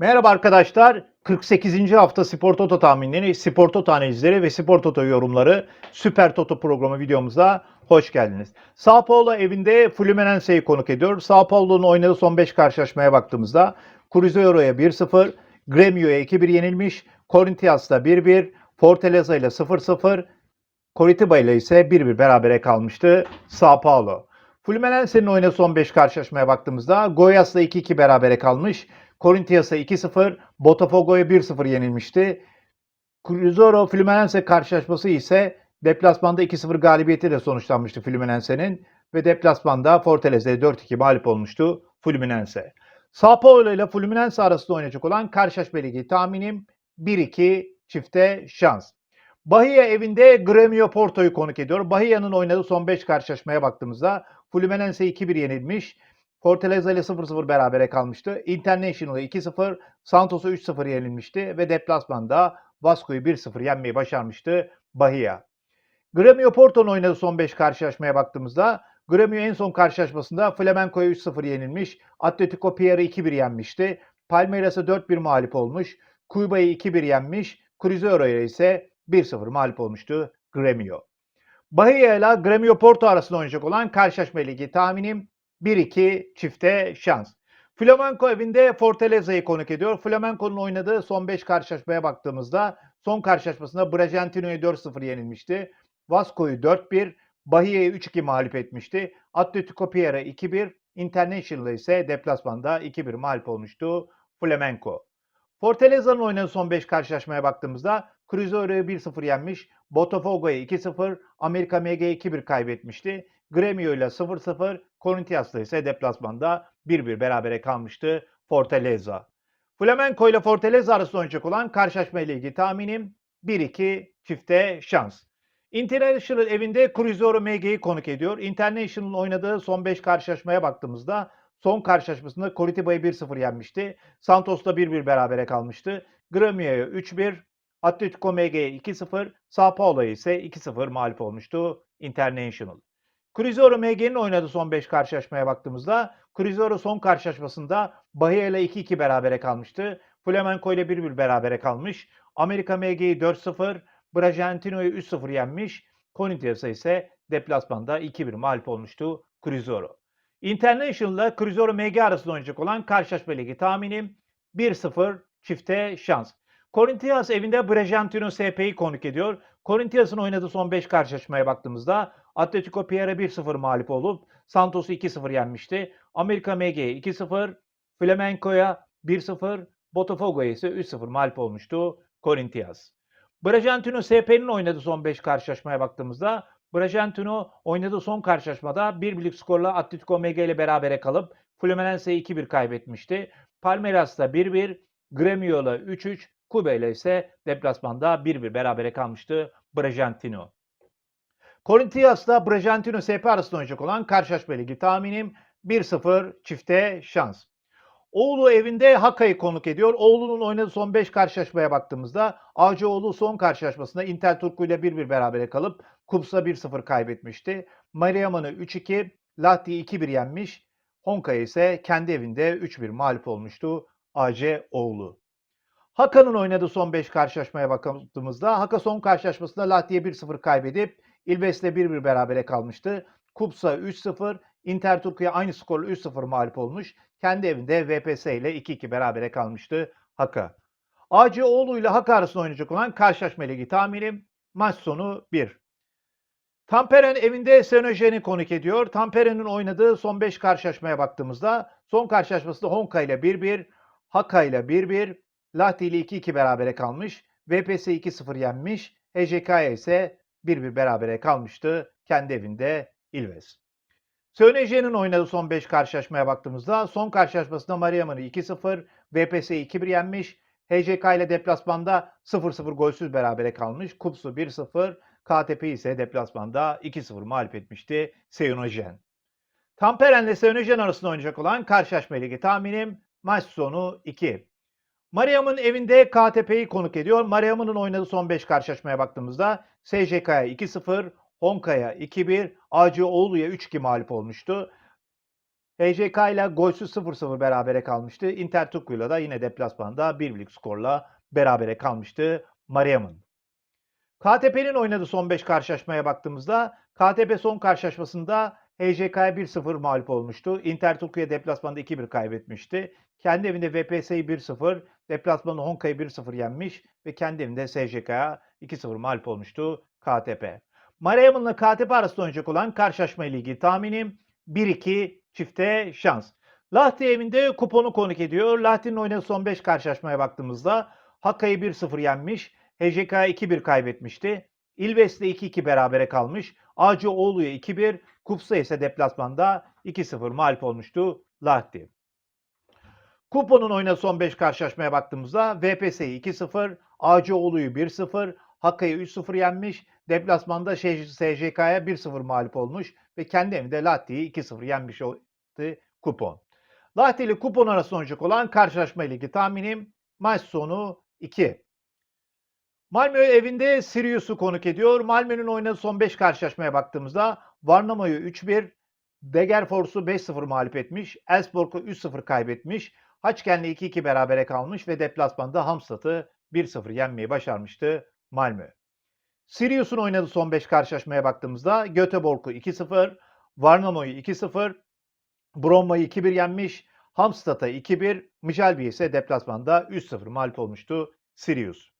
Merhaba arkadaşlar. 48. hafta Spor Toto tahminleri, Spor Toto analizleri ve Spor Toto yorumları Süper Toto programı videomuza hoş geldiniz. Sao Paulo evinde Fluminense'yi konuk ediyor. Sao Paulo'nun oynadığı son 5 karşılaşmaya baktığımızda Cruzeiro'ya 1-0, Gremio'ya 2-1 yenilmiş, Corinthians'la 1-1, Fortaleza ile 0-0, Coritiba ile ise 1-1 berabere kalmıştı Sao Paulo. Fluminense'nin oynadığı son 5 karşılaşmaya baktığımızda Goias'la 2-2 berabere kalmış. Corinthians'a 2-0, Botafogo'ya 1-0 yenilmişti. Cruzeiro Fluminense karşılaşması ise deplasmanda 2-0 galibiyetiyle sonuçlanmıştı Fluminense'nin ve deplasmanda Fortaleza'ya 4-2 mağlup olmuştu Fluminense. Sao Paulo ile Fluminense arasında oynayacak olan karşılaşma ligi tahminim 1-2 çifte şans. Bahia evinde Gremio Porto'yu konuk ediyor. Bahia'nın oynadığı son 5 karşılaşmaya baktığımızda Fluminense 2-1 yenilmiş. Fortaleza ile 0-0 berabere kalmıştı. International'a 2-0, Santos'a 3-0 yenilmişti ve deplasmanda Vasco'yu 1-0 yenmeyi başarmıştı Bahia. Gremio Porto'nun oynadığı son 5 karşılaşmaya baktığımızda Gremio en son karşılaşmasında Flamenco'ya 3-0 yenilmiş. Atletico Pierre'ı 2-1 yenmişti. Palmeiras'a 4-1 mağlup olmuş. Cuiba'yı 2-1 yenmiş. Cruzeiro'ya ise 1-0 mağlup olmuştu Gremio. Bahia ile Gremio Porto arasında oynayacak olan karşılaşma ligi tahminim 1-2 çifte şans. Flamenco evinde Fortaleza'yı konuk ediyor. Flamenco'nun oynadığı son 5 karşılaşmaya baktığımızda son karşılaşmasında Bragantino'yu 4-0 yenilmişti. Vasco'yu 4-1, Bahia'yı 3-2 mağlup etmişti. Atletico Pierre 2-1, International'da ise deplasmanda 2-1 mağlup olmuştu Flamenco. Fortaleza'nın oynadığı son 5 karşılaşmaya baktığımızda Cruzeiro'yu 1-0 yenmiş, Botafogo'ya 2-0, Amerika MG'ye 2-1 kaybetmişti. Gremio ile 0-0, Corinthians'la ise deplasmanda 1-1 berabere kalmıştı Fortaleza. Flamenco ile Fortaleza arasında oynayacak olan karşılaşma ile ilgili tahminim 1-2 çifte şans. International evinde Cruzeiro MG'yi konuk ediyor. International'ın oynadığı son 5 karşılaşmaya baktığımızda son karşılaşmasında Coritiba'yı 1-0 yenmişti. Santos'la 1-1 berabere kalmıştı. Gremio'ya 3-1, Atletico MG'ye 2-0, Sao Paulo'ya ise 2-0 mağlup olmuştu International. Cruzeiro MG'nin oynadığı son 5 karşılaşmaya baktığımızda Cruzeiro son karşılaşmasında Bahia ile 2-2 berabere kalmıştı. Flamenco ile 1-1 berabere kalmış. Amerika MG'yi 4-0, Bragantino'yu 3-0 yenmiş. Corinthians'a ise deplasmanda 2-1 mağlup olmuştu Cruzeiro. International'la Cruzeiro MG arasında oynayacak olan karşılaşma ligi tahminim 1-0 çifte şans. Corinthians evinde Bragantino SP'yi konuk ediyor. Corinthians'ın oynadığı son 5 karşılaşmaya baktığımızda Atletico Pierre 1-0 mağlup olup Santos'u 2-0 yenmişti. Amerika MG'ye 2-0, Flamenco'ya 1-0, Botafogo'ya ise 3-0 mağlup olmuştu Corinthians. Bragantino SP'nin oynadığı son 5 karşılaşmaya baktığımızda Bragantino oynadığı son karşılaşmada 1 birlik skorla Atletico MG ile berabere kalıp Fluminense'yi 2-1 kaybetmişti. Palmeiras'ta 1-1, Gremio'la 3-3, Kube ile ise deplasmanda 1-1 berabere kalmıştı Bragantino. Corinthians'la Bragantino SP arasında oynayacak olan karşılaşma ligi tahminim 1-0 çifte şans. Oğlu evinde Haka'yı konuk ediyor. Oğlu'nun oynadığı son 5 karşılaşmaya baktığımızda Ağcıoğlu son karşılaşmasında Inter Turku ile 1-1 berabere kalıp Kups'a 1-0 kaybetmişti. Mariaman'ı 3-2, Lahti'yi 2-1 yenmiş. Honka'ya ise kendi evinde 3-1 mağlup olmuştu AC Oğlu. Haka'nın oynadığı son 5 karşılaşmaya baktığımızda Haka son karşılaşmasında Lahti'ye 1-0 kaybedip İlves'le 1-1 berabere kalmıştı. Kupsa 3-0, Inter Turku'ya aynı skorla 3-0 mağlup olmuş. Kendi evinde VPS ile 2-2 berabere kalmıştı Haka. AC Oğlu ile Haka arasında oynayacak olan karşılaşma ligi tahminim maç sonu 1. Tamperen evinde Senojen'i konuk ediyor. Tamperen'in oynadığı son 5 karşılaşmaya baktığımızda son karşılaşmasında Honka ile 1-1, Haka ile 1-1, Lahti ile 2-2 berabere kalmış. VPS 2-0 yenmiş. HJK'ya ise 1-1 berabere kalmıştı kendi evinde İlves. Sönece'nin oynadığı son 5 karşılaşmaya baktığımızda son karşılaşmasında Mariaman'ı 2-0, VPS'yi 2-1 yenmiş. HJK ile deplasmanda 0-0 golsüz berabere kalmış. Kupsu 1-0, KTP ise deplasmanda 2-0 mağlup etmişti Seynojen. Tamperen ile Seynojen arasında oynayacak olan karşılaşma ligi tahminim maç sonu 2. Mariam'ın evinde KTP'yi konuk ediyor. Mariam'ın oynadığı son 5 karşılaşmaya baktığımızda SJK'ya 2-0, Honka'ya 2-1, AC Oğlu'ya 3-2 mağlup olmuştu. HJK ile golsüz 0-0 berabere kalmıştı. Inter Tukku'yla da yine deplasmanda 1 skorla berabere kalmıştı Mariam'ın. KTP'nin oynadığı son 5 karşılaşmaya baktığımızda KTP son karşılaşmasında HJK'ya 1-0 mağlup olmuştu. Inter Tukku'ya deplasmanda 2-1 kaybetmişti. Kendi evinde VPS'yi 1-0, deplasmanda Honka'yı 1-0 yenmiş ve kendi evinde SJK'ya 2-0 mağlup olmuştu KTP. Mariam'ınla KTP arasında oynayacak olan karşılaşma ilgili tahminim 1-2 çifte şans. Lahti evinde kuponu konuk ediyor. Lahti'nin oynadığı son 5 karşılaşmaya baktığımızda Hakka'yı 1-0 yenmiş. HJK'ya 2-1 kaybetmişti. İlves'le 2-2 berabere kalmış. Acıoğlu'ya 2-1. Kupsa ise deplasmanda 2-0 mağlup olmuştu Lahti. Kuponun oynadığı son 5 karşılaşmaya baktığımızda VPS'yi 2-0, Acıoğlu'yu 1-0, Hakka'yı 3-0 yenmiş. Deplasmanda SJK'ya 1-0 mağlup olmuş ve kendi evinde Lahti'yi 2-0 yenmiş oldu kupon. Lahti ile kupon arasında oynayacak olan karşılaşma ilgili tahminim maç sonu 2. Malmö evinde Sirius'u konuk ediyor. Malmö'nün oynadığı son 5 karşılaşmaya baktığımızda Varnamo'yu 3-1, Degerfors'u 5-0 mağlup etmiş, Elfsborg'u 3-0 kaybetmiş, Haçken'le 2-2 berabere kalmış ve deplasmanda Hamstad'ı 1-0 yenmeyi başarmıştı Malmö. Sirius'un oynadığı son 5 karşılaşmaya baktığımızda Göteborg'u 2-0, Varnamo'yu 2-0, Bromma'yı 2-1 yenmiş, Hamstad'a 2-1, Müjelbi ise deplasmanda 3-0 mağlup olmuştu Sirius.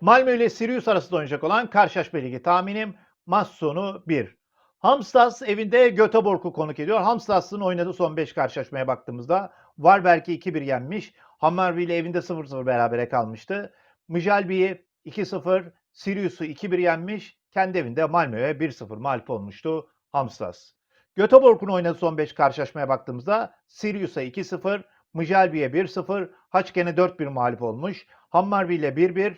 Malmö ile Sirius arasında oynayacak olan karşılaşma ligi tahminim maç sonu 1. Hamstas evinde Göteborg'u konuk ediyor. Hamstas'ın oynadığı son 5 karşılaşmaya baktığımızda Varberg'i 2-1 yenmiş. Hammarby ile evinde 0-0 berabere kalmıştı. Müjelbi'yi 2-0, Sirius'u 2-1 yenmiş. Kendi evinde Malmö'ye 1-0 mağlup olmuştu Hamstas. Göteborg'un oynadığı son 5 karşılaşmaya baktığımızda Sirius'a 2-0, Müjelbi'ye 1-0, Haçken'e 4-1 mağlup olmuş. Hammarby ile 1-1,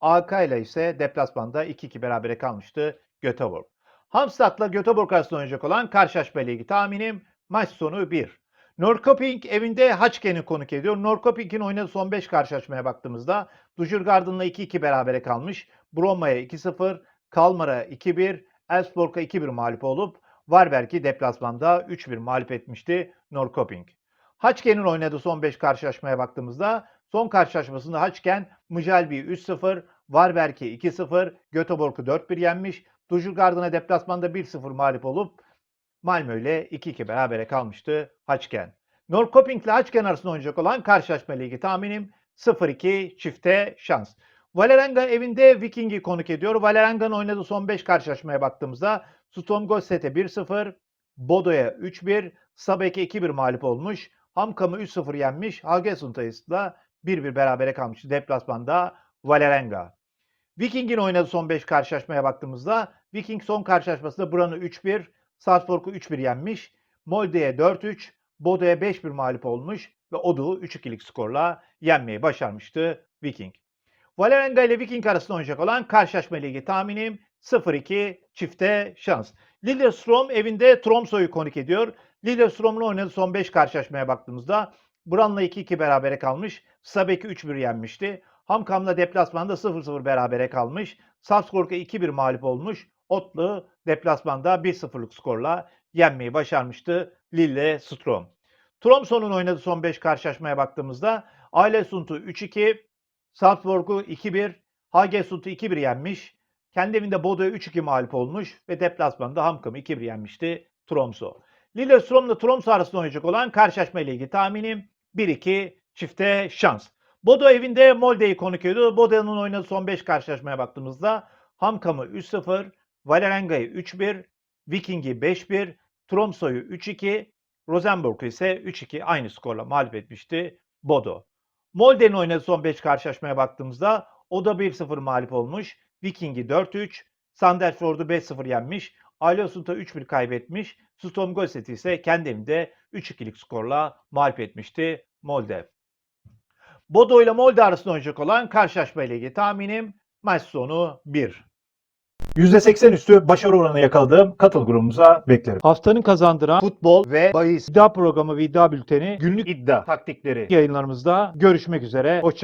AK ile ise deplasmanda 2-2 berabere kalmıştı Göteborg. Hamstad'la Göteborg arasında oynayacak olan karşılaşma ile ilgili tahminim maç sonu 1. Norrköping evinde Haçken'i konuk ediyor. Norrköping'in oynadığı son 5 karşılaşmaya baktığımızda Dujurgard'ınla 2-2 berabere kalmış. Bromma'ya 2-0, Kalmar'a 2-1, Elfsborg'a 2-1 mağlup olup Varberg'i deplasmanda 3-1 mağlup etmişti Norrköping. Haçken'in oynadığı son 5 karşılaşmaya baktığımızda son karşılaşmasında Haçken Müjelbi'yi 3-0, Varberg'i 2-0, Göteborg'u 4-1 yenmiş. Dujurgard'ına deplasmanda 1-0 mağlup olup Malmö ile 2-2 berabere kalmıştı Haçken. Norrköping ile Haçken arasında oynayacak olan karşılaşma ligi tahminim 0-2 çifte şans. Valerenga evinde Viking'i konuk ediyor. Valerenga'nın oynadığı son 5 karşılaşmaya baktığımızda Sturm Gosset'e 1-0, Bodo'ya 3-1, Sabek'e 2-1 mağlup olmuş. Hamkam'ı 3-0 yenmiş. Hagesunda'yla 1-1 berabere kalmıştı deplasmanda Valerenga. Viking'in oynadığı son 5 karşılaşmaya baktığımızda Viking son karşılaşmasında Bran'ı 3-1, Salzburg'u 3-1 yenmiş. Molde'ye 4-3, Bodo'ya 5-1 mağlup olmuş ve Odu'u 3-2'lik skorla yenmeyi başarmıştı Viking. Valerenga ile Viking arasında oynayacak olan karşılaşma ligi tahminim 0-2 çifte şans. Lillestrøm evinde Tromsø'yu konuk ediyor. Lillestrøm'un oynadığı son 5 karşılaşmaya baktığımızda Bran'la 2-2 berabere kalmış. Sabek'i 3-1 yenmişti. Hamkam'la deplasmanda 0-0 berabere kalmış. Salzburg'a 2-1 mağlup olmuş. Otlu deplasmanda 1-0'lık skorla yenmeyi başarmıştı Lille Strom. Tromsø'nun oynadığı son 5 karşılaşmaya baktığımızda Ailesund'u 3-2, Salzburg'u 2-1, Hagesund'u 2-1 yenmiş. Kendi evinde Bodo'ya 3-2 mağlup olmuş ve deplasmanda Hamkam'ı 2-1 yenmişti Tromsø. Lillestrøm ile Tromsø arasında oynayacak olan karşılaşma ile ilgili tahminim 1-2 çifte şans. Bodo evinde Molde'yi konuk ediyor. Bodo'nun oynadığı son 5 karşılaşmaya baktığımızda Hamkam'ı 3-0, Valerenga'yı 3-1, Viking'i 5-1, Tromsø'yu 3-2, Rosenborg'u ise 3-2 aynı skorla mağlup etmişti Bodo. Molde'nin oynadığı son 5 karşılaşmaya baktığımızda o da 1-0 mağlup olmuş. Viking'i 4-3, Sandefjord'u 5-0 yenmiş. Alesund'a 3-1 kaybetmiş. Sturm Gosset'i ise kendi evinde 3-2'lik skorla mağlup etmişti Molde. Bodo ile Molde arasında oynayacak olan karşılaşma ile ilgili tahminim maç sonu 1. %80 üstü başarı oranı yakaladığım katıl grubumuza beklerim. Haftanın kazandıran futbol ve bahis iddia programı ve iddia bülteni günlük iddia taktikleri yayınlarımızda görüşmek üzere. Hoşçakalın.